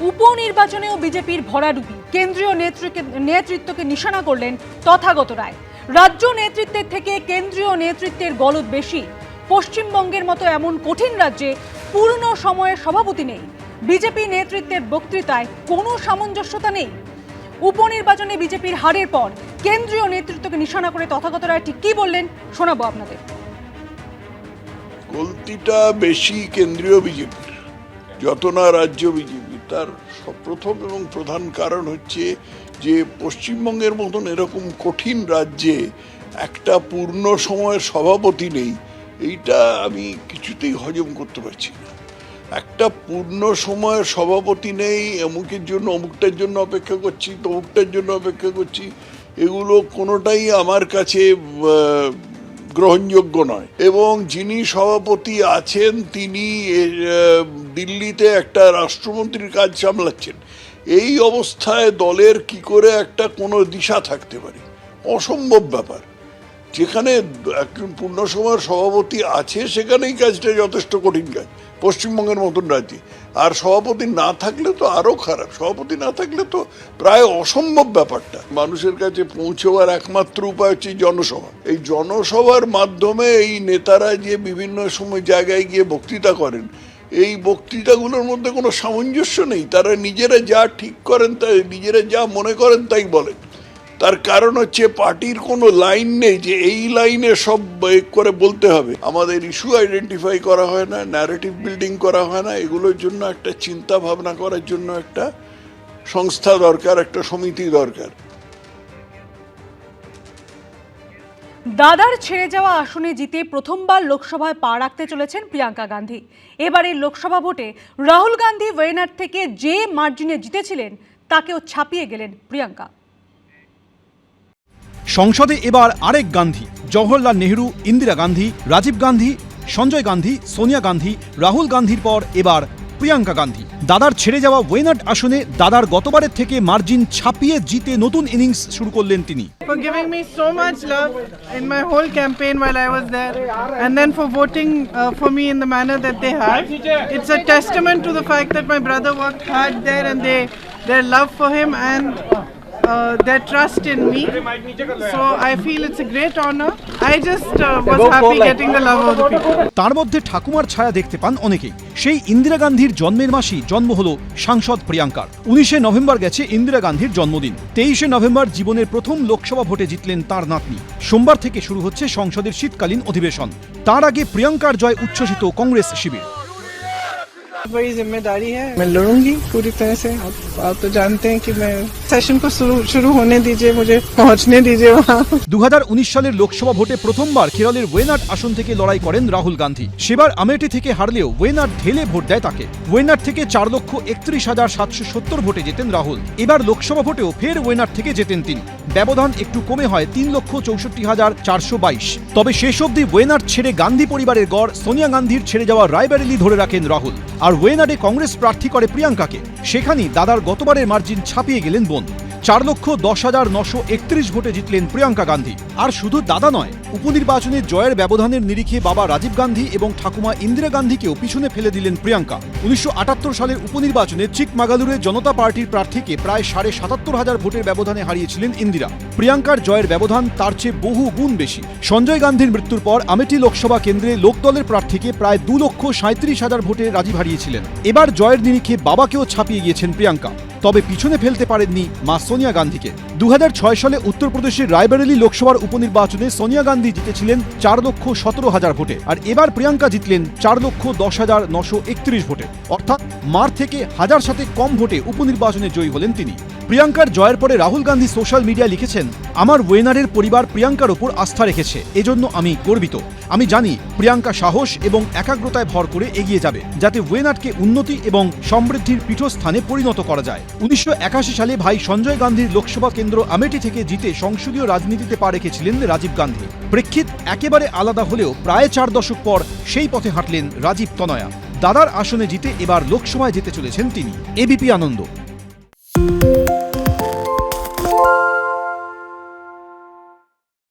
উপনির্বাচনেও বিজেপির ভরাডুবি কেন্দ্রীয় নেতৃত্বকে নেতৃত্বকে নিশানা করলেন তথাগত রায়। রাজ্য নেতৃত্বের থেকে কেন্দ্রীয় নেতৃত্বের গলদ বেশি। পশ্চিমবঙ্গের মতো এমন কঠিন রাজ্যে পূর্ণ সময়ের সভাপতি নেই। বিজেপি নেতৃত্বের বক্তৃতায় কোনো সামঞ্জস্যতা নেই। উপনির্বাচনে বিজেপির হারের পর কেন্দ্রীয় নেতৃত্বকে নিশানা করে তথাগত রায় ঠিক কি বললেন শোনাবো আপনাদের। গলতিটা বেশি কেন্দ্রীয় বিজেপির, যত না রাজ্য বিজেপি। তার প্রথম এবং প্রধান কারণ হচ্ছে যে পশ্চিমবঙ্গের মতন এরকম কঠিন রাজ্যে একটা পূর্ণ সময়ের সভাপতি নেই, এইটা আমি কিছুতেই হজম করতে পারছি না। একটা পূর্ণ সময়ের সভাপতি নেই, অমুকের জন্য অমুকটার জন্য অপেক্ষা করছি, তমুকটার জন্য অপেক্ষা করছি, এগুলো কোনোটাই আমার কাছে গ্রহণযোগ্য নয়। এবং যিনি সভাপতি আছেন, তিনি দিল্লিতে একটা রাষ্ট্রমন্ত্রীর কাজ সামলাচ্ছেন। এই অবস্থায় দলের কি করে একটা কোনো দিশা থাকতে পারে? অসম্ভব ব্যাপার। যেখানে একজন পূর্ণ সময়ের সভাপতি আছে, সেখানেই কাজটা যথেষ্ট কঠিন কাজ, পশ্চিমবঙ্গের মতন রাজ্যে। আর সভাপতি না থাকলে তো আরও খারাপ। সভাপতি না থাকলে তো প্রায় অসম্ভব ব্যাপারটা। মানুষের কাছে পৌঁছবার একমাত্র উপায় হচ্ছে জনসভা। এই জনসভার মাধ্যমে এই নেতারা যে বিভিন্ন সময় জায়গায় গিয়ে বক্তৃতা করেন, এই বক্তৃতাগুলোর মধ্যে কোনো সামঞ্জস্য নেই। তারা নিজেরা যা ঠিক করেন, তাই নিজেরা যা মনে করেন, তাই বলেন। তার কারণ হচ্ছে পার্টির কোনো লাইন নেই যে এই লাইনে সব করে বলতে হবে। আমাদের ইস্যু আইডেন্টিফাই করা হয় না ন্যারেটিভ বিল্ডিং করা হয় না, এগুলোর জন্য একটা চিন্তা ভাবনা করার জন্য একটা সংস্থা দরকার, একটা সমিতি দরকার। দাদার ছেড়ে যাওয়া আসনে জিতে প্রথমবার লোকসভায় পা রাখতে চলেছেন প্রিয়াঙ্কা গান্ধী। এবারের লোকসভা ভোটে রাহুল গান্ধী ওয়েনার থেকে যে মার্জিনে জিতেছিলেন, তাকেও ছাপিয়ে গেলেন প্রিয়াঙ্কা। সংসদে এবার আরেক গান্ধী, জওহরলাল নেহরু, ইন্দিরা গান্ধী, রাজীব গান্ধী, সঞ্জয় গান্ধী, সোনিয়া গান্ধী, রাহুল গান্ধীর পর এবার প্রিয়াঙ্কা গান্ধী। দাদার ছেড়ে যাওয়া ওয়েনার্ড আসনে দাদার গতবারের থেকে মার্জিন ছাপিয়ে জিতে নতুন ইনিংস শুরু করলেন তিনি। Their love for him and uh, their trust in me. So I feel it's a great honor. I just uh, was happy getting the love of the people. তার মধ্যে ঠাকুমার ছায়া দেখতে পান অনেকেই সেই ইন্দিরা গান্ধীর জন্মের মাসেই জন্ম হলো সাংসদ প্রিয়াঙ্কার উনিশে নভেম্বর গেছে ইন্দিরা গান্ধীর জন্মদিন তেইশে নভেম্বর জীবনের প্রথম লোকসভা ভোটে জিতলেন তার নাতনি সোমবার থেকে শুরু হচ্ছে সংসদের শীতকালীন অধিবেশন তার আগে প্রিয়াঙ্কার জয় উচ্ছ্বসিত কংগ্রেস শিবির बड़ी जिम्मेदारी है मैं लड़ूंगी पूरी तरह से आप, आप तो जानते हैं कि मैं सेशन को शुरू शुरू होने दीजिए मुझे पहुंचने दीजिए वहाँ দু সালের লোকসভা ভোটে প্রথমবার কেরলের ওয়েনাট আসন থেকে লড়াই করেন রাহুল গান্ধী সেবার আমেঠি থেকে হারলেও ওয়েনাট ঢেলে ভোট দেয় তাকে ওয়েনাট থেকে চার লক্ষ একত্রিশ হাজার সাতশো সত্তর ভোটে জেতেন রাহুল এবার লোকসভা ভোটেও ফের ওয়েনাট থেকে জেতেন তিনি ব্যবধান একটু কমে হয় তিন লক্ষ চৌষট্টি হাজার চারশো বাইশ তবে শেষ অবধি ওয়েনাট ছেড়ে গান্ধী পরিবারের গড় সোনিয়া গান্ধীর ছেড়ে যাওয়া রায়বেরেলি ধরে রাখেন রাহুল আর ওয়েনাডে কংগ্রেস প্রার্থী করে প্রিয়াঙ্কাকে। সেখানেই দাদার গতবারের মার্জিন ছাপিয়ে গেলেন বোন চার লক্ষ দশ হাজার নশো একত্রিশ ভোটে জিতলেন প্রিয়াঙ্কা গান্ধী। আর শুধু দাদা নয় উপনির্বাচনে জয়ের ব্যবধানের নিরিখে বাবা রাজীব গান্ধী এবং ঠাকুমা ইন্দিরা গান্ধীকেও পিছনে ফেলে দিলেন প্রিয়াঙ্কা। উনিশশো আটাত্তর সালের উপনির্বাচনে চিকমাগালুরে জনতা পার্টির প্রার্থীকে প্রায় সাড়ে সাতাত্তর হাজার ভোটের ব্যবধানে হারিয়েছিলেন ইন্দিরা। প্রিয়াঙ্কার জয়ের ব্যবধান তার চেয়ে বহু গুণ বেশি। সঞ্জয় গান্ধীর মৃত্যুর পর আমেঠি লোকসভা কেন্দ্রে লোকদলের প্রার্থীকে প্রায় দু লক্ষ সাঁত্রিশ হাজার ভোটে রাজীব হারিয়েছিলেন। এবার জয়ের নিরিখে বাবাকেও ছাপিয়ে গিয়েছেন প্রিয়াঙ্কা। তবে পিছনে ফেলতে পারেননি মা সোনিয়া গান্ধীকে। দু হাজার ছয় সালে উত্তরপ্রদেশের রায়বেরেলি লোকসভার উপনির্বাচনে সোনিয়া গান্ধী জিতেছিলেন চার লক্ষ সতেরো হাজার ভোটে, আর এবার প্রিয়াঙ্কা জিতলেন চার লক্ষ দশ হাজার নশো একত্রিশ ভোটে। অর্থাৎ মার থেকে হাজার সাথে কম ভোটে উপনির্বাচনে জয়ী হলেন তিনি। প্রিয়াঙ্কার জয়ের পরে রাহুল গান্ধী সোশ্যাল মিডিয়া লিখেছেন, আমার ওয়েনারের পরিবার প্রিয়াঙ্কার ওপর আস্থা রেখেছে, এজন্য আমি গর্বিত। আমি জানি প্রিয়াঙ্কা সাহস এবং একাগ্রতায় ভর করে এগিয়ে যাবে, যাতে ওয়েনারকে উন্নতি এবং সমৃদ্ধির পীঠস্থানে পরিণত করা যায়। উনিশশো একাশি সালে ভাই সঞ্জয় গান্ধীর লোকসভা কেন্দ্র আমেঠি থেকে জিতে সংসদীয় রাজনীতিতে পা রেখেছিলেন রাজীব গান্ধী। প্রেক্ষিত একেবারে আলাদা হলেও প্রায় চার দশক পর সেই পথে হাঁটলেন রাজীব তনয়া। দাদার আসনে জিতে এবার লোকসভায় যেতে চলেছেন তিনি। এবিপি আনন্দ।